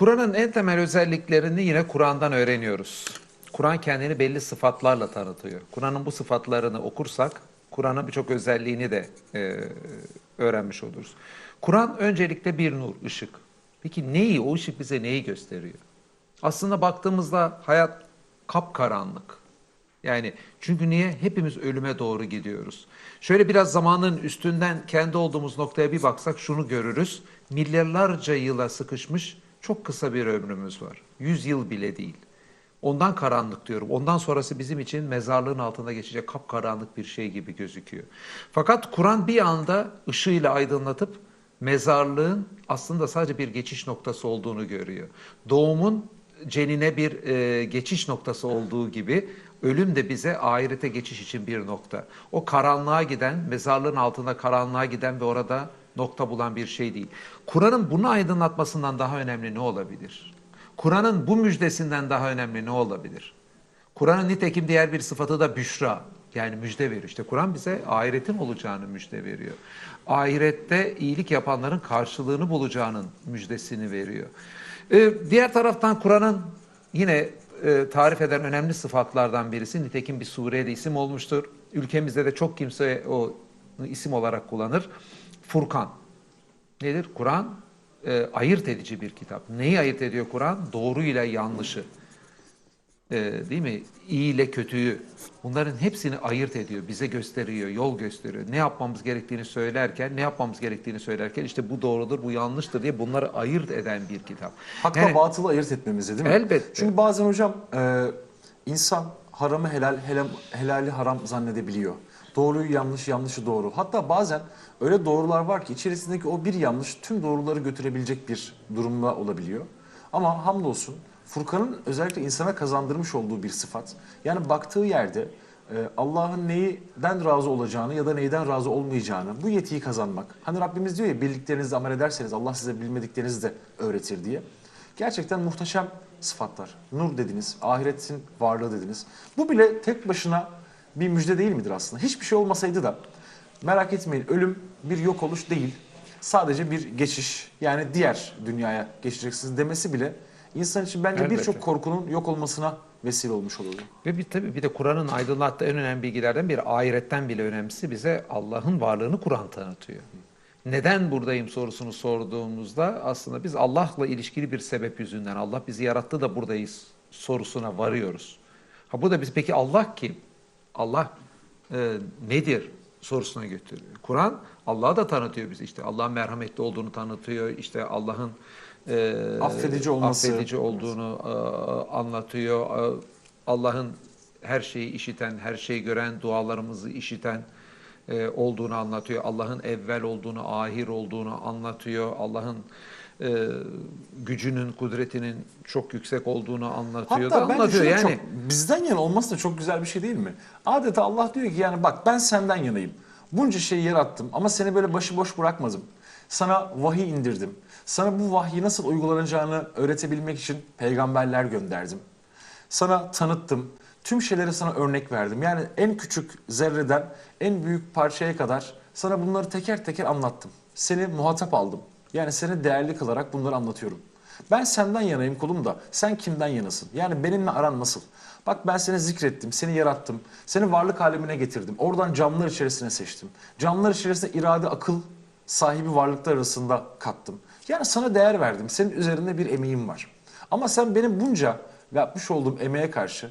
Kur'an'ın en temel özelliklerini yine Kur'an'dan öğreniyoruz. Kur'an kendini belli sıfatlarla tanıtıyor. Kur'an'ın bu sıfatlarını okursak Kur'an'ın birçok özelliğini de e, öğrenmiş oluruz. Kur'an öncelikle bir nur, ışık. Peki neyi, o ışık bize neyi gösteriyor? Aslında baktığımızda hayat kapkaranlık. Yani çünkü niye? Hepimiz ölüme doğru gidiyoruz. Şöyle biraz zamanın üstünden kendi olduğumuz noktaya bir baksak şunu görürüz. Milyarlarca yıla sıkışmış çok kısa bir ömrümüz var. Yüz yıl bile değil. Ondan karanlık diyorum. Ondan sonrası bizim için mezarlığın altında geçecek kapkaranlık bir şey gibi gözüküyor. Fakat Kur'an bir anda ışığıyla aydınlatıp mezarlığın aslında sadece bir geçiş noktası olduğunu görüyor. Doğumun cenine bir e, geçiş noktası olduğu gibi ölüm de bize ahirete geçiş için bir nokta. O karanlığa giden, mezarlığın altında karanlığa giden ve orada nokta bulan bir şey değil. Kur'an'ın bunu aydınlatmasından daha önemli ne olabilir? Kur'an'ın bu müjdesinden daha önemli ne olabilir? Kur'an'ın nitekim diğer bir sıfatı da büşra. Yani müjde veriyor. İşte Kur'an bize ahiretin olacağını müjde veriyor. Ahirette iyilik yapanların karşılığını bulacağının müjdesini veriyor. Ee, diğer taraftan Kur'an'ın yine e, tarif eden önemli sıfatlardan birisi nitekim bir surede isim olmuştur. Ülkemizde de çok kimse o isim olarak kullanır. Furkan. Nedir? Kur'an e, ayırt edici bir kitap. Neyi ayırt ediyor Kur'an? Doğru ile yanlışı. E, değil mi? İyi ile kötüyü. Bunların hepsini ayırt ediyor, bize gösteriyor, yol gösteriyor. Ne yapmamız gerektiğini söylerken, ne yapmamız gerektiğini söylerken işte bu doğrudur, bu yanlıştır diye bunları ayırt eden bir kitap. Hakla Yani- batılı ayırt etmemizi değil mi? Elbette. Çünkü bazen hocam e, insan haramı helal, helal, helali haram zannedebiliyor. Doğruyu yanlış, yanlışı doğru. Hatta bazen öyle doğrular var ki içerisindeki o bir yanlış tüm doğruları götürebilecek bir durumda olabiliyor. Ama hamdolsun Furkan'ın özellikle insana kazandırmış olduğu bir sıfat. Yani baktığı yerde e, Allah'ın neyden razı olacağını ya da neyden razı olmayacağını bu yetiyi kazanmak. Hani Rabbimiz diyor ya bildiklerinizle amel ederseniz Allah size bilmediklerinizi de öğretir diye. Gerçekten muhteşem sıfatlar. Nur dediniz, ahiretin varlığı dediniz. Bu bile tek başına bir müjde değil midir aslında? Hiçbir şey olmasaydı da merak etmeyin ölüm bir yok oluş değil. Sadece bir geçiş yani diğer dünyaya geçeceksiniz demesi bile insan için bence birçok korkunun yok olmasına vesile olmuş olurdu. Ve bir, tabii bir de Kur'an'ın aydınlattığı en önemli bilgilerden biri ahiretten bile önemlisi bize Allah'ın varlığını Kur'an tanıtıyor. Neden buradayım sorusunu sorduğumuzda aslında biz Allah'la ilişkili bir sebep yüzünden Allah bizi yarattı da buradayız sorusuna varıyoruz. Ha burada biz peki Allah kim? Allah e, nedir sorusuna götürüyor. Kur'an Allah'ı da tanıtıyor bize işte Allah'ın merhametli olduğunu tanıtıyor. işte Allah'ın e, Affedici olması. affedici olduğunu e, anlatıyor. E, Allah'ın her şeyi işiten, her şeyi gören, dualarımızı işiten e, olduğunu anlatıyor. Allah'ın evvel olduğunu, ahir olduğunu anlatıyor. Allah'ın e, gücünün, kudretinin çok yüksek olduğunu anlatıyor da Hatta bence anlatıyor. Yani çok, bizden yana olması da çok güzel bir şey değil mi? Adeta Allah diyor ki yani bak ben senden yanayım. Bunca şeyi yarattım ama seni böyle başıboş bırakmadım. Sana vahiy indirdim. Sana bu vahyi nasıl uygulanacağını öğretebilmek için peygamberler gönderdim. Sana tanıttım. Tüm şeyleri sana örnek verdim. Yani en küçük zerreden en büyük parçaya kadar sana bunları teker teker anlattım. Seni muhatap aldım. Yani seni değerli kılarak bunları anlatıyorum. Ben senden yanayım kulum da sen kimden yanasın? Yani benimle aran nasıl? Bak ben seni zikrettim, seni yarattım, seni varlık alemine getirdim. Oradan canlılar içerisine seçtim. Canlılar içerisinde irade, akıl sahibi varlıklar arasında kattım. Yani sana değer verdim. Senin üzerinde bir emeğim var. Ama sen benim bunca yapmış olduğum emeğe karşı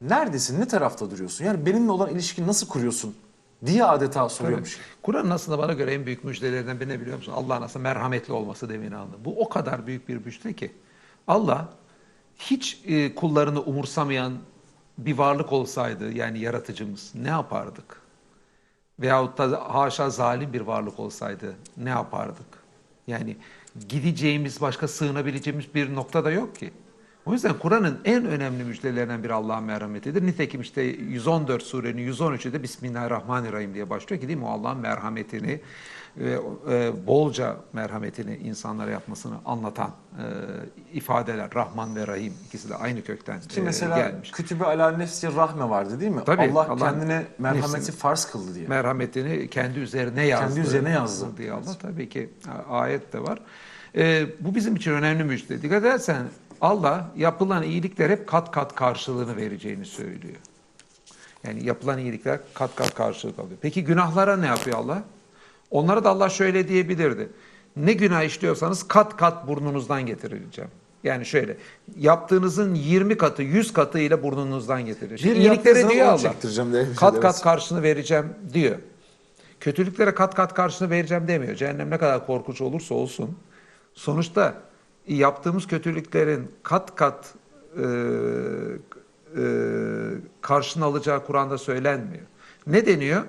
neredesin, ne tarafta duruyorsun? Yani benimle olan ilişkini nasıl kuruyorsun diye adeta soruyormuş. Kur'an'ın aslında bana göre en büyük müjdelerinden biri ne biliyor musun? Allah'ın aslında merhametli olması demin anladım. Bu o kadar büyük bir müjde ki. Allah hiç e, kullarını umursamayan bir varlık olsaydı yani yaratıcımız ne yapardık? Veyahut da haşa zalim bir varlık olsaydı ne yapardık? Yani gideceğimiz, başka sığınabileceğimiz bir nokta da yok ki. O yüzden Kur'an'ın en önemli müjdelerinden biri Allah'ın merhametidir. Nitekim işte 114 surenin 113'ü de Bismillahirrahmanirrahim diye başlıyor ki değil mi? O Allah'ın merhametini ve e, bolca merhametini insanlara yapmasını anlatan e, ifadeler. Rahman ve Rahim ikisi de aynı kökten Ki e, mesela gelmiş. kütübe ala nefsi rahme vardı değil mi? Tabii, Allah Allah kendine merhameti nefsini- farz kıldı diye. merhametini kendi üzerine yazdı. üzerine yazdı. diye Allah tabii ki ayet de var. Ee, bu bizim için önemli müjde. Dikkat edersen Allah yapılan iyilikler hep kat kat karşılığını vereceğini söylüyor. Yani yapılan iyilikler kat kat karşılık alıyor. Peki günahlara ne yapıyor Allah? Onlara da Allah şöyle diyebilirdi. Ne günah işliyorsanız kat kat burnunuzdan getireceğim. Yani şöyle yaptığınızın 20 katı 100 katı ile burnunuzdan getireceğim. Bir zaman diyor Allah. Kat kat karşını vereceğim diyor. Kötülüklere kat kat karşını vereceğim demiyor. Cehennem ne kadar korkunç olursa olsun. Sonuçta yaptığımız kötülüklerin kat kat e, e, karşını alacağı Kur'an'da söylenmiyor. Ne deniyor?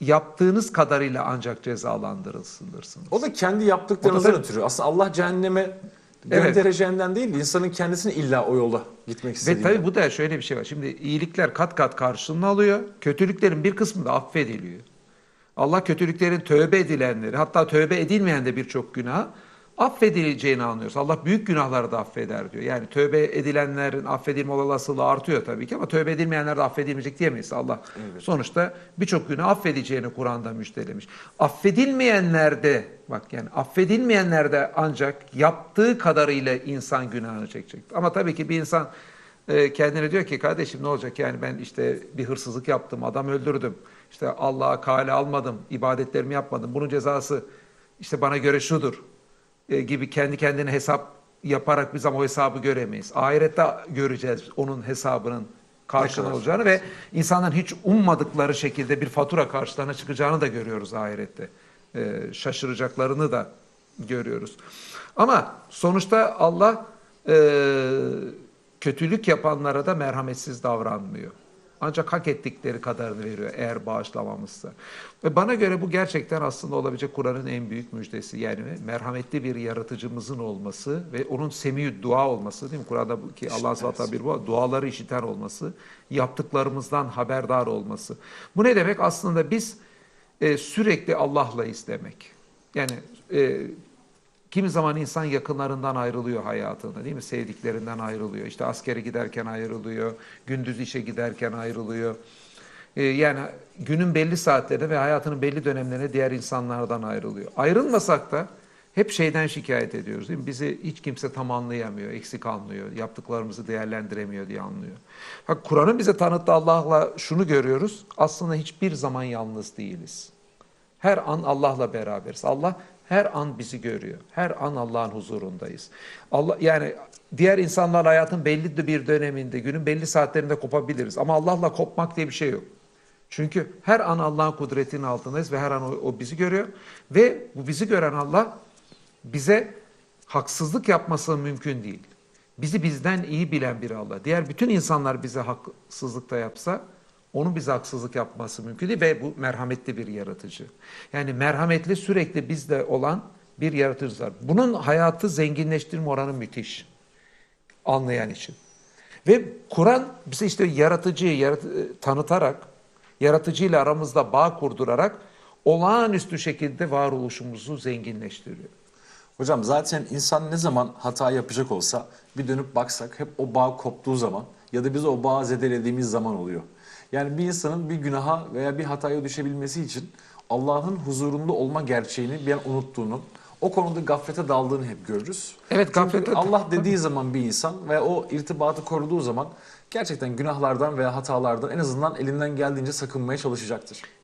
Yaptığınız kadarıyla ancak cezalandırılsınız. O da kendi yaptıklarınızdan ötürü. Aslında Allah cehenneme Evet. göndereceğinden değil, insanın kendisini illa o yolda gitmek Ve istediğinden. tabii bu da şöyle bir şey var. Şimdi iyilikler kat kat karşılığını alıyor. Kötülüklerin bir kısmı da affediliyor. Allah kötülüklerin tövbe edilenleri hatta tövbe edilmeyen de birçok günah affedileceğini anlıyoruz. Allah büyük günahları da affeder diyor. Yani tövbe edilenlerin affedilme olasılığı artıyor tabii ki ama tövbe edilmeyenler de affedilmeyecek diyemeyiz. Allah sonuçta birçok günah affedeceğini Kur'an'da müjdelemiş. Affedilmeyenlerde bak yani affedilmeyenlerde ancak yaptığı kadarıyla insan günahını çekecek. Ama tabii ki bir insan e, kendine diyor ki kardeşim ne olacak yani ben işte bir hırsızlık yaptım, adam öldürdüm. İşte Allah'a kale almadım, ibadetlerimi yapmadım. Bunun cezası işte bana göre şudur e, gibi kendi kendine hesap yaparak biz ama o hesabı göremeyiz. Ahirette göreceğiz onun hesabının karşılığı kadar olacağını ve insanların hiç ummadıkları şekilde bir fatura karşılarına çıkacağını da görüyoruz ahirette. E, şaşıracaklarını da görüyoruz. Ama sonuçta Allah e, kötülük yapanlara da merhametsiz davranmıyor. Ancak hak ettikleri kadarını veriyor eğer bağışlamamızsa. Ve bana göre bu gerçekten aslında olabilecek Kur'an'ın en büyük müjdesi. Yani merhametli bir yaratıcımızın olması ve onun semiyü dua olması değil mi? Kur'an'da ki Allah SWT bir bu duaları işiten olması, yaptıklarımızdan haberdar olması. Bu ne demek? Aslında biz e, sürekli Allah'la istemek. Yani e, Kimi zaman insan yakınlarından ayrılıyor hayatında değil mi? Sevdiklerinden ayrılıyor. İşte askere giderken ayrılıyor. Gündüz işe giderken ayrılıyor. Ee, yani günün belli saatlerinde ve hayatının belli dönemlerinde diğer insanlardan ayrılıyor. Ayrılmasak da hep şeyden şikayet ediyoruz değil mi? Bizi hiç kimse tam anlayamıyor, eksik anlıyor, yaptıklarımızı değerlendiremiyor diye anlıyor. Bak Kur'an'ın bize tanıttığı Allah'la şunu görüyoruz. Aslında hiçbir zaman yalnız değiliz. Her an Allah'la beraberiz. Allah her an bizi görüyor. Her an Allah'ın huzurundayız. Allah yani diğer insanlarla hayatın belli bir döneminde, günün belli saatlerinde kopabiliriz. Ama Allah'la kopmak diye bir şey yok. Çünkü her an Allah'ın kudretinin altındayız ve her an o, o bizi görüyor. Ve bu bizi gören Allah bize haksızlık yapması mümkün değil. Bizi bizden iyi bilen bir Allah. Diğer bütün insanlar bize haksızlık da yapsa onun bize haksızlık yapması mümkün değil ve bu merhametli bir yaratıcı. Yani merhametli sürekli bizde olan bir yaratıcı var. Bunun hayatı zenginleştirme oranı müthiş. Anlayan için. Ve Kur'an bize işte yaratıcıyı yarat- tanıtarak, yaratıcıyla aramızda bağ kurdurarak olağanüstü şekilde varoluşumuzu zenginleştiriyor. Hocam zaten insan ne zaman hata yapacak olsa bir dönüp baksak hep o bağ koptuğu zaman ya da biz o bağı zedelediğimiz zaman oluyor. Yani bir insanın bir günaha veya bir hataya düşebilmesi için Allah'ın huzurunda olma gerçeğini bir an unuttuğunu, o konuda gaflete daldığını hep görürüz. Evet, Çünkü gaflete- Allah dediği zaman bir insan ve o irtibatı koruduğu zaman gerçekten günahlardan veya hatalardan en azından elinden geldiğince sakınmaya çalışacaktır.